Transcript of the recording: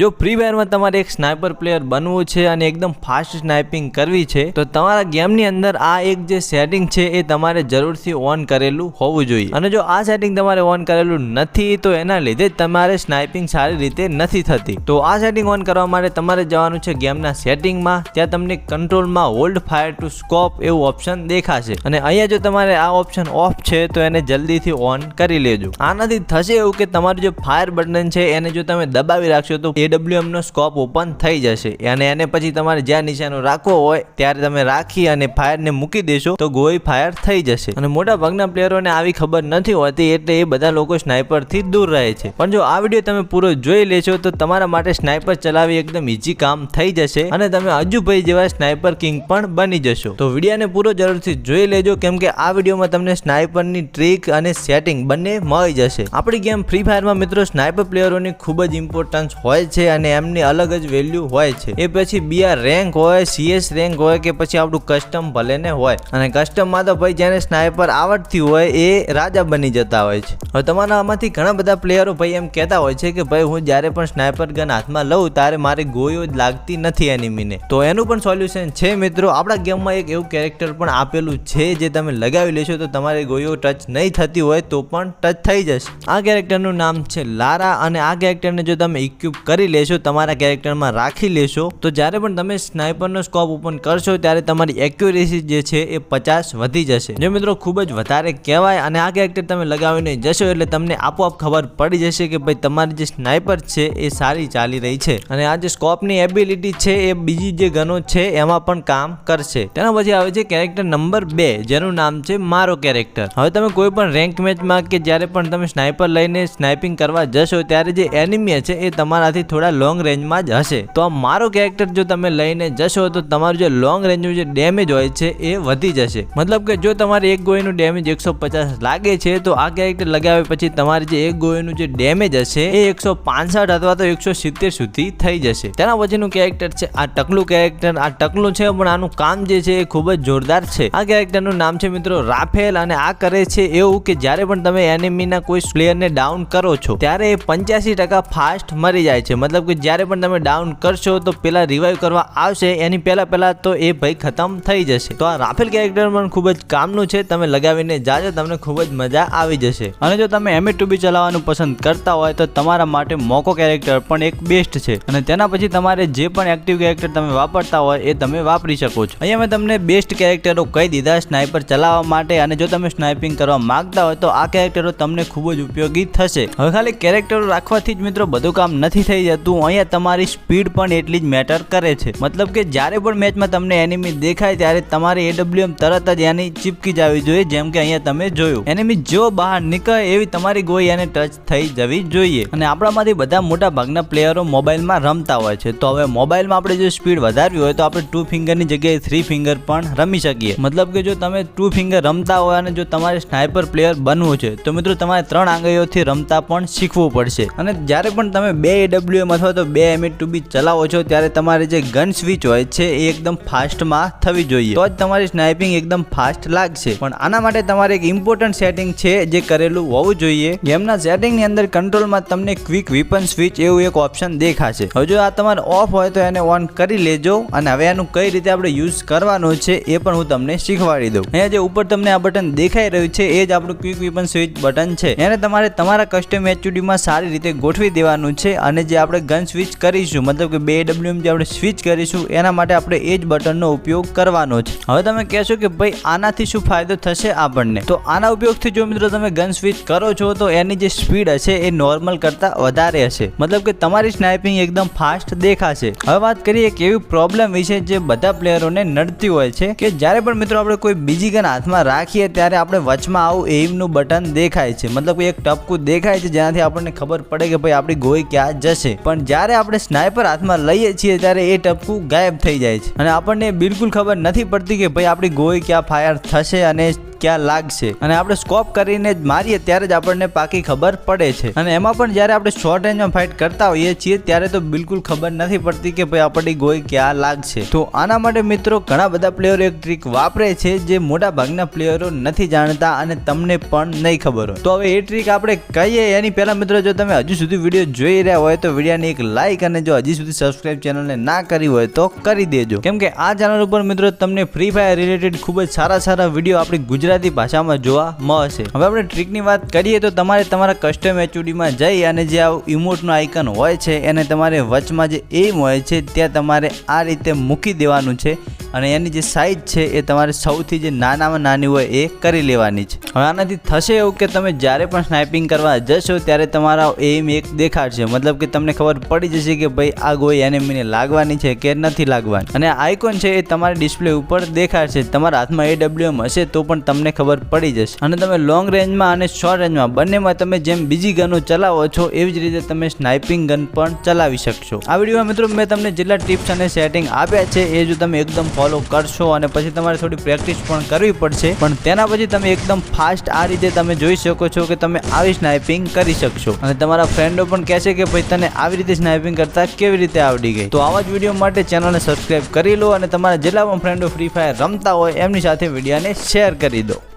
જો ફ્રી ફાયરમાં તમારે એક સ્નાઇપર પ્લેયર બનવું છે અને એકદમ ફાસ્ટ સ્નાઇપિંગ કરવી છે, તો તમારા ગેમની અંદર આ એક જે સેટિંગ છે એ તમારે જરૂરથી ઓન કરેલું હોવું જોઈએ. અને જો આ સેટિંગ તમારે ઓન કરેલું નથી, તો એના લીધે તમારે સ્નાઇપિંગ સારી રીતે નથી થતી. તો આ સેટિંગ ઓન કરવા માટે તમારે જવાનું છે ગેમના સેટિંગમાં ત્યાં તમને કંટ્રોલમાં હોલ્ડ ફાયર ટુ સ્કોપ એવું ઓપ્શન દેખાશે. અને અહીંયા જો તમારે આ ઓપ્શન ઓફ છે, તો એને જલ્દીથી ઓન કરી લેજો. આનાથી થશે એવું કે તમારું જે ફાયર બટન છે, એને જો તમે દબાવી રાખશો તો AWM નો સ્કોપ ઓપન થઈ જશે. અને એને પછી તમારે જ્યાં નિશાનો રાખવો હોય, ત્યારે તમે રાખી અને ફાયરને મૂકી દેશો, તો ગોળી ફાયર થઈ જશે. અને મોટા ભાગના પ્લેયરોને આવી ખબર નથી હોતી, એટલે એ બધા લોકો સ્નાઇપરથી દૂર રહે છે. પણ જો આ વીડિયો તમે પૂરો જોઈ લેશો, તો તમારા માટે સ્નાઇપર ચલાવી એકદમ ઇઝી કામ થઈ જશે અને તમે અજુભાઈ જેવા સ્નાઇપર કિંગ પણ બની જશો. તો વિડીયોને પૂરો જરૂરથી જોઈ લેજો, કેમ કે આ વિડીયોમાં તમને સ્નાઇપરની ટ્રીક અને સેટિંગ બંને મળી જશે. આપણી ગેમ ફ્રી ફાયરમાં મિત્રો, સ્નાઇપર પ્લેયરોની ખૂબ જ ઇમ્પોર્ટન્સ હોય છે અને એમની અલગ જ વેલ્યુ હોય છે. એ પછી બીઆર રેન્ક હોય સીએસ રેન્ક હોય કે પછી આપણું કસ્ટમ ભલે ને હોય. અને કસ્ટમમાં તો ભાઈ જેને સ્નાઇપર આવડતી હોય એ રાજા બની જતા હોય છે. હવે તમારા આમાંથી ઘણા બધા પ્લેયરો ભાઈ એમ કહેતા હોય છે કે ભાઈ હું જ્યારે પણ સ્નાઇપર ગન હાથમાં લઉં ત્યારે મારે ગોયો જ લાગતી નથી એનિમીને તો એનું પણ સોલ્યુશન છે મિત્રો. આપણા ગેમમાં એક એવું કેરેક્ટર પણ આપેલું છે જે તમે લગાવી લેશો તો તમારી ગોયો ટચ નહીં થતી હોય તો પણ ટચ થઈ જશે. આ કેરેક્ટરનું નામ છે લારા અને આ કેરેક્ટરને જો તમે ઇક્વિપ કરી લેશો, તમારા કેરેક્ટરમાં રાખી લેશો, તો જ્યારે પણ તમે સ્નાઇપરનો સ્કોપ ઓપન કરશો, ત્યારે તમારી એક્યુરેસી જે છે એ પચાસ વધી જશે. જે મિત્રો ખૂબ જ વધારે કહેવાય અને આ કેરેક્ટર તમે લગાવીને જશો, એટલે તમને આપોઆપ ખબર પડી જશે કે ભાઈ તમારી જે સ્નાઇપર છે એ સારી ચાલી રહી છે. અને આ જે સ્કોપની એબિલિટી છે એ બીજી જે ગનો છે એમાં પણ કામ કરશે. તેના પછી આવે છે કેરેક્ટર નંબર બે, જેનું નામ છે મારો કેરેક્ટર. હવે તમે કોઈ પણ રેન્ક મેચમાં કે જ્યારે પણ તમે સ્નાઇપર લઈને સ્નાઇપિંગ કરવા જશો, ત્યારે જે એનિમી છે એ તમારાથી થોડા લોંગ રેન્જમાં જ હશે. તો આ મારો કેરેક્ટર જો તમે લઈને જશો, તો તમારું જે લોંગ રેન્જનું જે ડેમેજ હોય છે, એ વધી જશે. મતલબ કે જો તમારે એક ગોળીનું ડેમેજ એકસો પચાસ લાગે છે, તો આ કેરેક્ટર લગાવ્યા પછી તમારે જે એક ગોળીનું જે ડેમેજ હશે, એ એકસો પાંસઠ અથવા તો એકસો સિત્તેર સુધી થઈ જશે. તેના પછીનું કેરેક્ટર છે, આ ટકલું કેરેક્ટર આ ટકલું છે, પણ આનું કામ જે છે, એ ખૂબ જ જોરદાર છે. આ કેરેક્ટરનું નામ છે મિત્રો રાફેલ, અને આ કરે છે એવું કે જ્યારે પણ તમે એનિમીના કોઈ પ્લેયરને ડાઉન કરો છો, ત્યારે એ પંચ્યાસી ટકા ફાસ્ટ મરી જાય છે. મતલબ કે જ્યારે પણ તમે ડાઉન કરશો તો પેલા રિવાઈવ કરવા આવશે, એની પહેલા પહેલા તો એ ભાઈ ખતમ થઈ જશે. તો આ રાફેલ કેરેક્ટર પણ ખૂબ જ કામનું છે, તમે લગાવીને જાજો, તમને ખૂબ જ મજા આવી જશે. અને જો તમે એમ ટુ બી ચલાવવાનું પસંદ કરતા હોય તો તમારા માટે મોકો કેરેક્ટર પણ એક બેસ્ટ છે. અને તેના પછી તમારે જે પણ એક્ટિવ કેરેક્ટર તમે વાપરતા હોય એ તમે વાપરી શકો છો. અહીંયા મેં તમને બેસ્ટ કેરેક્ટરો કહી દીધા સ્નાઇપર ચલાવવા માટે, અને જો તમે સ્નાઇપિંગ કરવા માંગતા હોય તો આ કેરેક્ટરો તમને ખૂબ જ ઉપયોગી થશે. હવે ખાલી કેરેક્ટરો રાખવાથી જ મિત્રો બધું કામ નથી થઈ જતું અહીંયા તમારી સ્પીડ પણ એટલી જ મેટર કરે છે. મતલબ કે જ્યારે પણ મેચમાં તમને એનિમી દેખાય ત્યારે તમારે એડબ્લ્યુએમ તરત જ એની ચીપકી જવી જોઈએ, જેમ કે અહીંયા તમે જોયું. એનિમી જો બહાર નીકળે એવી તમારી ગોળી એને ટચ થઈ જવી જોઈએ. અને આપણામાંથી બધા મોટા ભાગના પ્લેયરો મોબાઈલમાં રમતા હોય છે. તો હવે મોબાઈલમાં આપણે જો સ્પીડ વધારવી હોય તો આપણે ટુ ફિંગરની જગ્યાએ થ્રી ફિંગર પણ રમી શકીએ. મતલબ કે જો તમે ટુ ફિંગર રમતા હોય અને જો તમારે સ્નાઇપર પ્લેયર બનવું છે, તો મિત્રો તમારે ત્રણ આંગળીઓથી રમતા પણ શીખવું પડશે. અને જ્યારે પણ તમે બે એડબ્લ્યુએમ અથવા તો બે એમએ ટુ બી ચલાવો છો ત્યારે તમારે જે ગન સ્વિચ હોય છે એ એકદમ ફાસ્ટમાં થવી જોઈએ. તો જ તમારી સ્નાઇપિંગ એકદમ ફાસ્ટ લાગશે. પણ આના માટે તમારે એક ઇમ્પોર્ટન્ટ સેટિંગ છે જે કરેલું હોવું જોઈએ. ગેમના સેટિંગની અંદર કંટ્રોલમાં તમને ક્વિક વિપન સ્વિચ એવું એક ઓપ્શન દેખાશે. હવે જો આ તમારે ઓફ હોય તો એને ઓન કરી લેજો અને હવે એનું કઈ રીતે આપણે યુઝ કરવાનું છે એ પણ હું તમને શીખવાડી દઉં. અહીંયા જે ઉપર તમને આ બટન દેખાઈ રહ્યું છે એ જ આપણું ક્વિક વિપન સ્વિચ બટન છે. એને તમારે તમારા કસ્ટમ એચયુડીમાં સારી રીતે ગોઠવી દેવાનું છે અને જે આપણે ગન સ્વિચ કરીશું. મતલબ કે બે ડબલ્યુએમ જે આપણે સ્વિચ કરીશું, એના માટે આપણે એ જ બટનનો ઉપયોગ કરવાનો છે. હવે તમે કહેશો કે ભાઈ, આનાથી શું ફાયદો થશે આપણને? તો આના ઉપયોગથી જો મિત્રો તમે ગન સ્વિચ કરો છો, તો એની જે સ્પીડ હશે એ નોર્મલ કરતાં વધારે હશે. મતલબ કે તમારી સ્નાઇપિંગ એકદમ ફાસ્ટ દેખાશે. હવે વાત કરીએ એક એવી પ્રોબ્લેમ વિશે જે બધા પ્લેયરોને નડતી હોય છે, કે જ્યારે પણ મિત્રો આપણે કોઈ બીજી ગન હાથમાં રાખીએ, ત્યારે આપણે વચમાં આવું એઇમનું બટન દેખાય છે. મતલબ કે એક ટપકું દેખાય છે, જેનાથી આપણને ખબર પડે કે ભાઈ, આપણી ગોળી ક્યાં જશે. પણ જ્યારે આપણે સ્નાઇપર હાથમાં લઈએ છીએ ત્યારે એ ટપકું ગાયબ થઈ જાય છે. અને આપણને બિલકુલ ખબર નથી પડતી કે ભાઈ આપણી ગોળી ક્યાં ફાયર થશે અને ક્યાં લાગશે? અને આપણે સ્કોપ કરીને જ મારીએ ત્યારે જ આપણને પાકી ખબર પડે છે. અને એમાં પણ જ્યારે આપણે શોર્ટ રેન્જમાં ફાઇટ કરતા હોઈએ છીએ, ત્યારે તો બિલકુલ ખબર નથી પડતી કે ભાઈ આપણી ગોળી ક્યાં લાગશે. તો આના માટે મિત્રો ઘણા બધા પ્લેયરો એક ટ્રીક વાપરે છે જે મોટા ભાગના પ્લેયરો નથી જાણતા અને તમને પણ નહીં ખબર હોય. તો હવે એ ટ્રીક આપણે કહીએ. એની પહેલા મિત્રો, જો તમે હજુ સુધી વીડિયો જોઈ રહ્યા હોય, તો વિડીયોને એક લાઇક અને જો હજી સુધી સબસ્ક્રાઇબ ચેનલને ના કરી હોય, તો કરી દેજો. કેમ કે આ ચેનલ ઉપર મિત્રો તમને ફ્રી ફાયર રિલેટેડ ખૂબ જ સારા સારા વીડિયો આપણી ગુજરાતી ભાષામાં જોવા મળશે હવે આપણે ટ્રીકની વાત કરીએ તો તમારે તમારા કસ્ટમ એચયુડીમાં જઈ અને જે આ ઇમોટનું આઇકન હોય છે, એને તમારે વચમાં જે એમ હોય છે, ત્યાં તમારે આ રીતે મૂકી દેવાનું છે. અને એની જે સાઈઝ છે એ તમારે સૌથી જે નાનામાં નાની હોય એ કરી લેવાની છે. હવે આનાથી થશે એવું કે તમે જ્યારે પણ સ્નાઇપિંગ કરવા જશો ત્યારે તમારા એમ એક દેખાડશે. મતલબ કે તમને ખબર પડી જશે કે ભાઈ આ ગોળી એનેમીને લાગવાની છે કે નથી લાગવાની. અને આઇકોન છે એ તમારી ડિસ્પ્લે ઉપર દેખાડશે. તમારા હાથમાં એડબ્લ્યુએમ હશે તો પણ તમને ખબર પડી જશે. અને તમે લોંગ રેન્જમાં અને શોર્ટ રેન્જમાં બંનેમાં તમે જેમ બીજી ગનો ચલાવો છો એવી જ રીતે તમે સ્નાઇપિંગ ગન પણ ચલાવી શકશો. આ વિડીયોમાં મિત્રો મેં તમને જેટલા ટિપ્સ અને સેટિંગ આપ્યા છે એ જો તમે એકદમ ફોલો કરશો અને પછી તમારે થોડી પ્રેક્ટિસ પણ કરવી પડશે. પણ તેના પછી તમે એકદમ ફાસ્ટ આ રીતે તમે જોઈ શકો છો કે તમે આવી સ્નાઇપિંગ કરી શકશો. અને તમારા ફ્રેન્ડો પણ કહેશે કે ભાઈ, તને આવી રીતે સ્નાઇપિંગ કરતા કેવી રીતે આવડી ગઈ? તો આવા જ વીડિયો માટે ચેનલને સબસ્ક્રાઇબ કરી લો અને તમારા જેટલા પણ ફ્રેન્ડો ફ્રી ફાયર રમતા હોય, એમની સાથે વિડીયોને શેર કરી દો.